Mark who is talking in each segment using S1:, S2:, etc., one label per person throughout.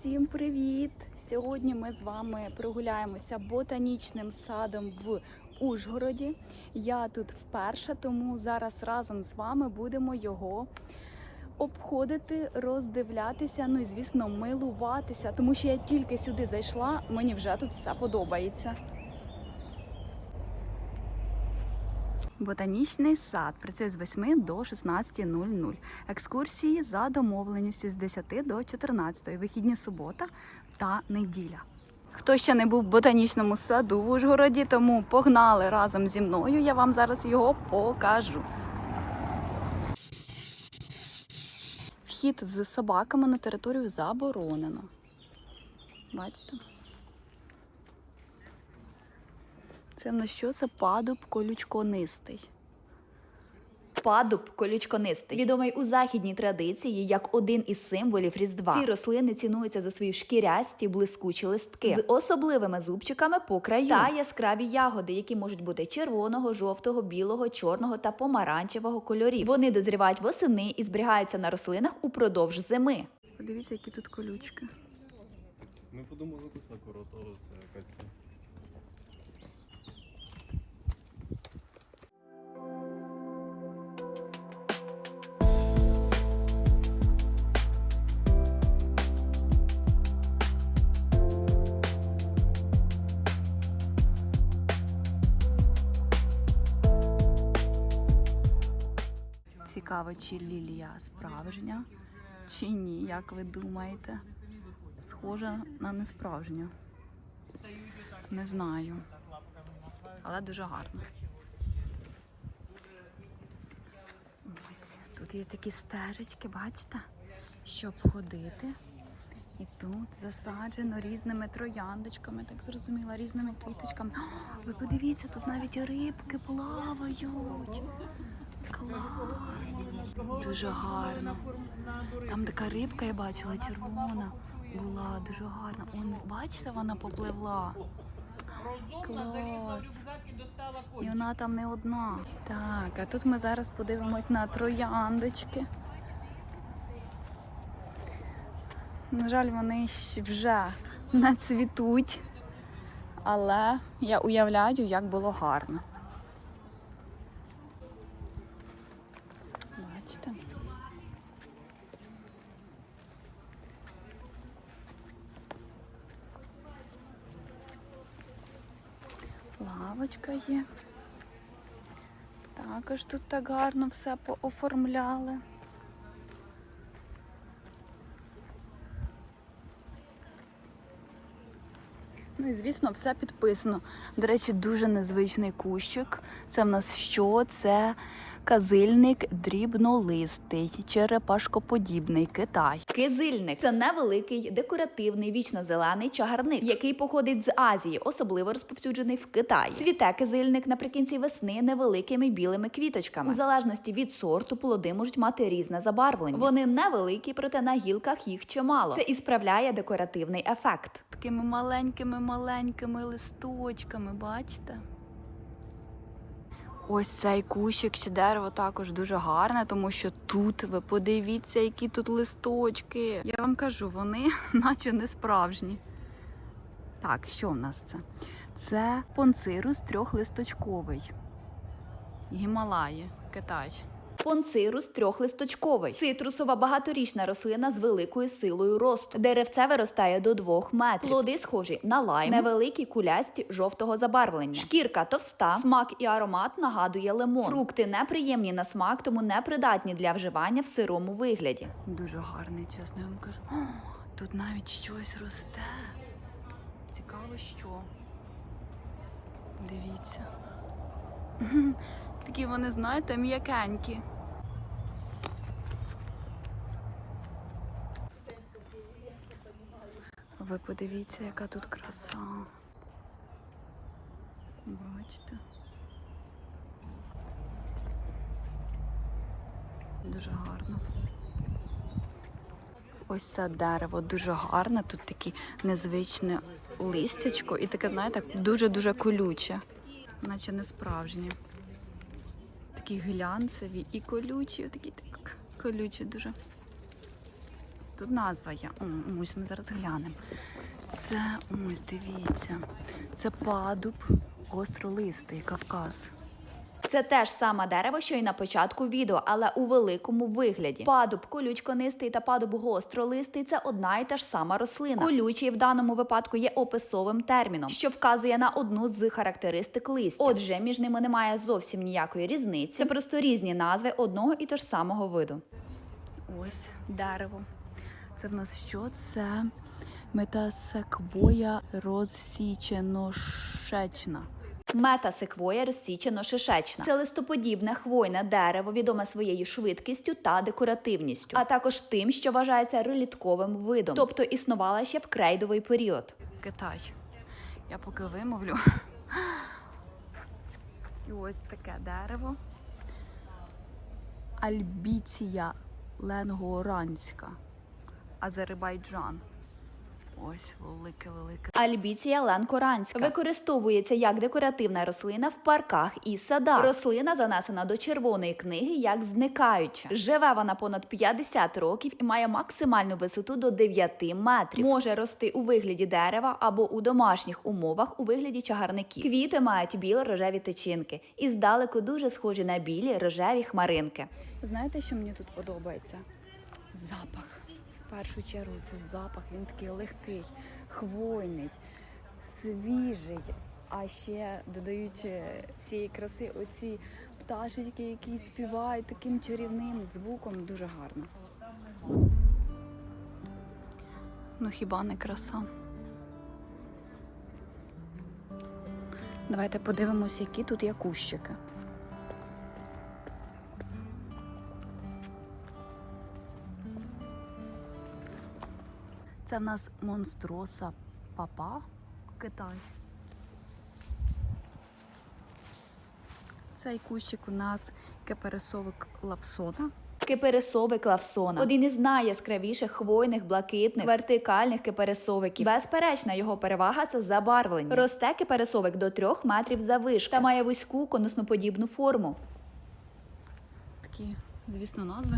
S1: Усім привіт! Сьогодні ми з вами прогуляємося ботанічним садом в Ужгороді. Я тут вперше, тому зараз разом з вами будемо його обходити, роздивлятися, ну і звісно, милуватися, тому що я тільки сюди зайшла, мені вже тут все подобається. Ботанічний сад працює з 8 до 16.00. Екскурсії за домовленістю з 10 до 14. Вихідні субота та неділя. Хто ще не був в ботанічному саду в Ужгороді, тому погнали разом зі мною. Я вам зараз його покажу. Вхід з собаками на територію заборонено. Бачите? Це в нас що? Це падуб колючконистий.
S2: Падуб колючконистий, відомий у західній традиції як один із символів Різдва. Ці рослини цінуються за свої шкірясті, блискучі листки з особливими зубчиками по краю та яскраві ягоди, які можуть бути червоного, жовтого, білого, чорного та помаранчевого кольорів. Вони дозрівають восени і зберігаються на рослинах упродовж зими.
S1: Подивіться, які тут колючки.
S3: Ми подумали кусна
S1: Цікаво, чи лілія справжня, чи ні, як ви думаєте? Схожа на несправжню. Не знаю. Але дуже гарно. Ось тут є такі стежечки, бачите, щоб ходити. І тут засаджено різними трояндочками, так зрозуміла, різними квіточками. О, ви подивіться, тут навіть рибки плавають. Клас! Дуже гарно. Там така рибка, я бачила, червона була, дуже гарна. Он, бачите, вона попливла. Клас. І вона там не одна. Так, а тут ми зараз подивимось на трояндочки. На жаль, вони вже не цвітуть, але я уявляю, як було гарно. Бачите? Лавочка є. Також тут так гарно все пооформляли. Ну і звісно, все підписано. До речі, дуже незвичний кущик. Це в нас що? Це казильник дрібнолистий, черепашкоподібний Китай.
S2: Кизильник це невеликий декоративний вічно-зелений чагарник, який походить з Азії, особливо розповсюджений в Китаї. Цвіте кизильник наприкінці весни невеликими білими квіточками. У залежності від сорту плоди можуть мати різне забарвлення. Вони невеликі, проте на гілках їх чимало. Це і справляє декоративний ефект.
S1: Такими маленькими-маленькими листочками, бачите? Ось цей кущик чи дерево також дуже гарне, тому що тут ви подивіться, які тут листочки. Я вам кажу, вони наче не справжні. Так, що в нас це? Це понцирус трьохлисточковий. Гімалаї, Китай.
S2: Понцирус трьохлисточковий. Цитрусова багаторічна рослина з великою силою росту. Деревце виростає до 2 метрів. Плоди схожі на лайм, невеликі кулясті жовтого забарвлення. Шкірка товста, смак і аромат нагадує лимон. Фрукти неприємні на смак, тому непридатні для вживання в сирому вигляді.
S1: Дуже гарний, чесно я вам кажу. О, тут навіть щось росте. Цікаво, що. Дивіться. Такі вони, знаєте, м'якенькі. Ви подивіться, яка тут краса. Бачите? Дуже гарно. Ось це дерево дуже гарне. Тут таке незвичне листячко і таке, знаєте, дуже-дуже колюче, наче не справжнє. Такі глянцеві і колючі, такі так колючі дуже. Тут назва є. О, ось ми зараз глянемо. Це ось дивіться. Це падуб гостролистий Кавказ.
S2: Це теж саме дерево, що й на початку відео, але у великому вигляді. Падуб колючконистий та падуб гостролистий це одна і та ж сама рослина. Колючий в даному випадку є описовим терміном, що вказує на одну з характеристик листя. Отже, між ними немає зовсім ніякої різниці. Це просто різні назви одного і того ж самого виду.
S1: Ось дерево. Це в нас що? Це метасеквоя розсіченошечна.
S2: Мета секвоя розсічено шишечна. Це листоподібне хвойне дерево, відоме своєю швидкістю та декоративністю, а також тим, що вважається релітковим видом, тобто існувала ще в крейдовий період.
S1: Китай. Я поки вимовлю. І ось таке дерево. Альбіція ленгоранська. Азербайджан. Ось велике-велике.
S2: Альбіція ленкоранська використовується як декоративна рослина в парках і садах. Рослина занесена до червоної книги як зникаюча. Живе вона понад 50 років і має максимальну висоту до 9 метрів. Може рости у вигляді дерева або у домашніх умовах у вигляді чагарників. Квіти мають біло-рожеві тичинки і здалеку дуже схожі на білі рожеві хмаринки.
S1: Знаєте, що мені тут подобається? Запах. В першу чергу це запах, він такий легкий, хвойний, свіжий. А ще додають е, всієї краси оці пташечки, які співають таким чарівним звуком. Дуже гарно. Ну хіба не краса? Давайте подивимося, які тут є кущики. Це в нас монстроса папа Китай. Цей кущик у нас кепересовик лавсона.
S2: Кипересовик лавсона один із найяскравіших хвойних, блакитних, вертикальних кипересовиків. Безперечна його перевага це забарвлення. Росте кипересовик до 3 метрів завишки та має вузьку конусноподібну форму.
S1: Такі, звісно, назви.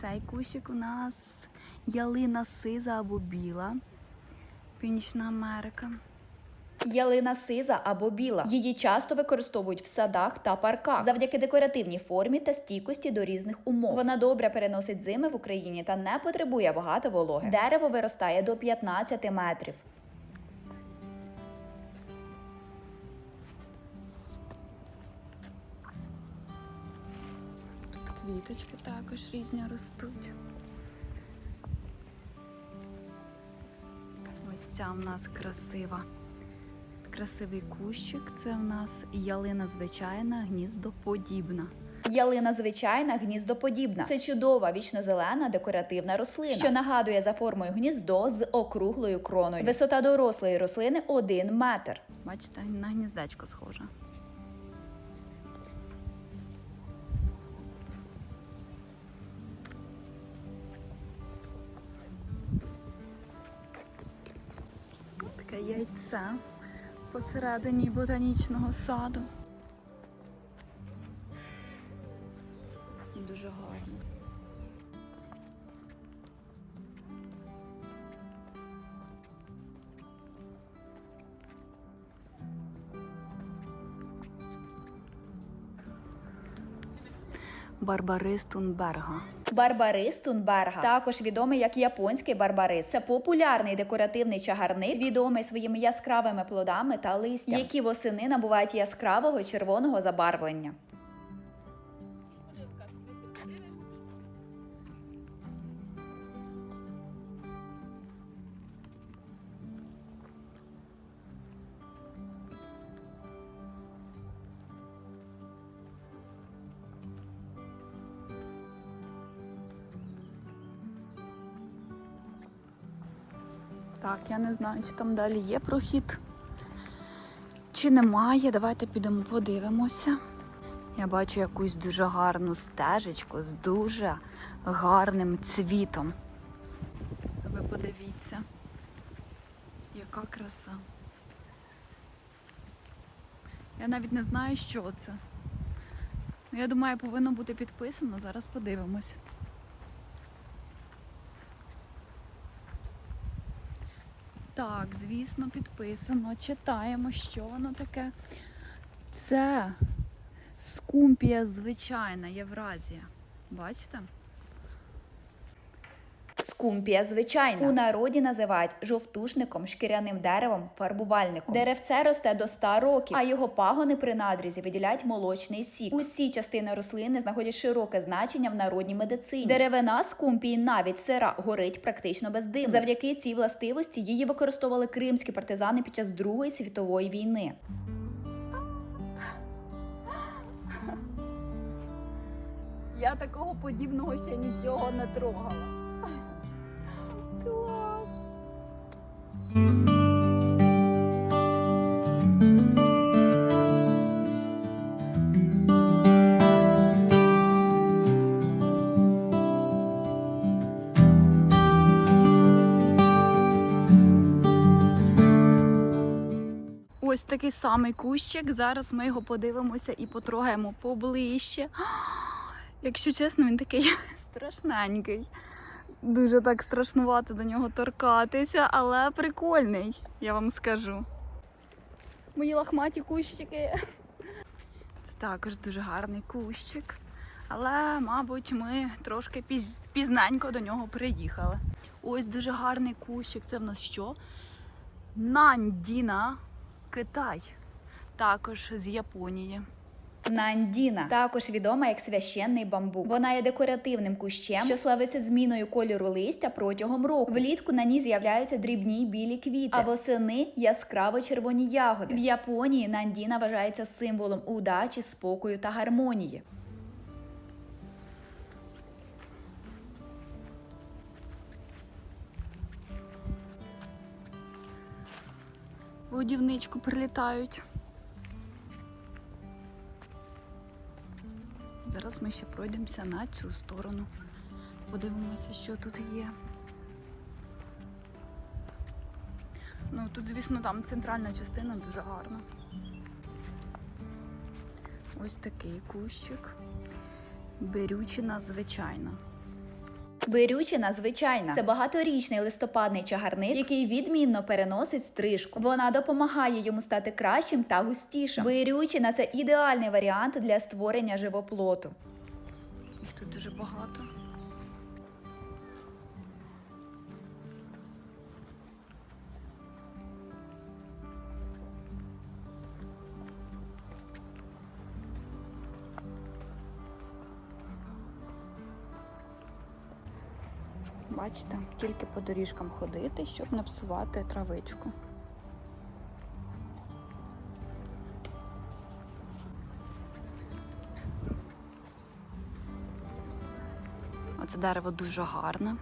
S1: Цей кущик у нас ялина сиза або біла. Північна Америка.
S2: Ялина сиза або біла. Її часто використовують в садах та парках завдяки декоративній формі та стійкості до різних умов. Вона добре переносить зими в Україні та не потребує багато вологи. Дерево виростає до 15 метрів.
S1: Квіточки також різні ростуть. Ось ця в нас красива. Красивий кущик. Це в нас ялина звичайна, гніздоподібна.
S2: Ялина звичайна, гніздоподібна. Це чудова вічнозелена декоративна рослина, що нагадує за формою гніздо з округлою кроною. Висота дорослої рослини 1 метр.
S1: Бачите, на гніздечко схоже. Яйце посередині ботанічного саду. Барбарис Тунберга.
S2: Барбарис Тунберга, також відомий як японський барбарис. Це популярний декоративний чагарник, відомий своїми яскравими плодами та листям, які восени набувають яскравого червоного забарвлення.
S1: Так, я не знаю, чи там далі є прохід, чи немає. Давайте підемо подивимося. Я бачу якусь дуже гарну стежечку з дуже гарним цвітом. Ви подивіться, яка краса. Я навіть не знаю, що це. Ну, Я думаю, повинно бути підписано. Зараз подивимось. Так, звісно, підписано. Читаємо, що воно таке. Це скумпія звичайна Євразія. Бачите?
S2: Скумпія звичайна. У народі називають жовтушником, шкіряним деревом, фарбувальником. Деревце росте до 100 років, а його пагони при надрізі виділяють молочний сік. Усі частини рослини знаходять широке значення в народній медицині. Деревина скумпії, навіть сира, горить практично без диму. Завдяки цій властивості її використовували кримські партизани під час Другої світової війни.
S1: Я такого подібного ще нічого не трогала. Ось такий самий кущик. Зараз ми його подивимося і потрогаємо поближче. Якщо чесно, він такий страшненький. Дуже так страшнувато до нього торкатися, але прикольний, я вам скажу. Мої лахматі кущики. Це також дуже гарний кущик. Але, мабуть, ми трошки піз... пізненько до нього приїхали. Ось дуже гарний кущик. Це в нас що? Нандіна, Китай. Також з Японії.
S2: Нандіна також відома як священний бамбук. Вона є декоративним кущем, що славиться зміною кольору листя протягом року. Влітку на ній з'являються дрібні білі квіти, а восени яскраво червоні ягоди. В Японії нандіна вважається символом удачі, спокою та гармонії.
S1: В годівничку прилітають. Зараз ми ще пройдемося на цю сторону. Подивимося, що тут є. Ну, тут, звісно, там центральна частина дуже гарна. Ось такий кущик. Берючина звичайна.
S2: Вирючина звичайна. Це багаторічний листопадний чагарник, який відмінно переносить стрижку. Вона допомагає йому стати кращим та густішим. Вирючина це ідеальний варіант для створення живоплоту.
S1: Їх тут дуже багато. Бачите, тільки по доріжкам ходити, щоб не псувати травичку. Оце дерево дуже гарне.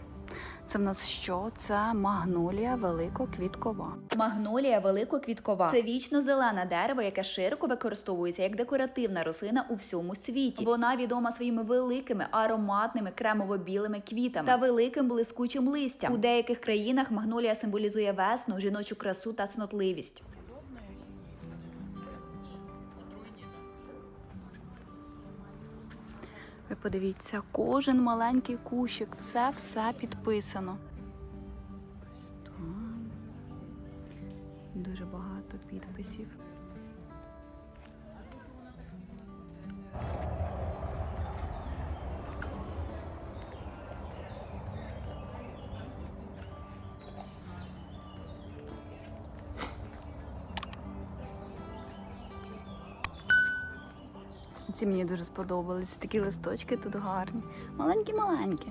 S1: Це в нас що? Це магнолія великоквіткова.
S2: Магнолія великоквіткова. Це вічно зелене дерево, яке широко використовується як декоративна рослина у всьому світі. Вона відома своїми великими ароматними кремово-білими квітами та великим блискучим листям. У деяких країнах магнолія символізує весну, жіночу красу та цнотливість.
S1: Подивіться, кожен маленький кущик, все-все підписано. Ось там. Дуже багато підписів. Ці мені дуже сподобались. Такі листочки тут гарні. Маленькі-маленькі.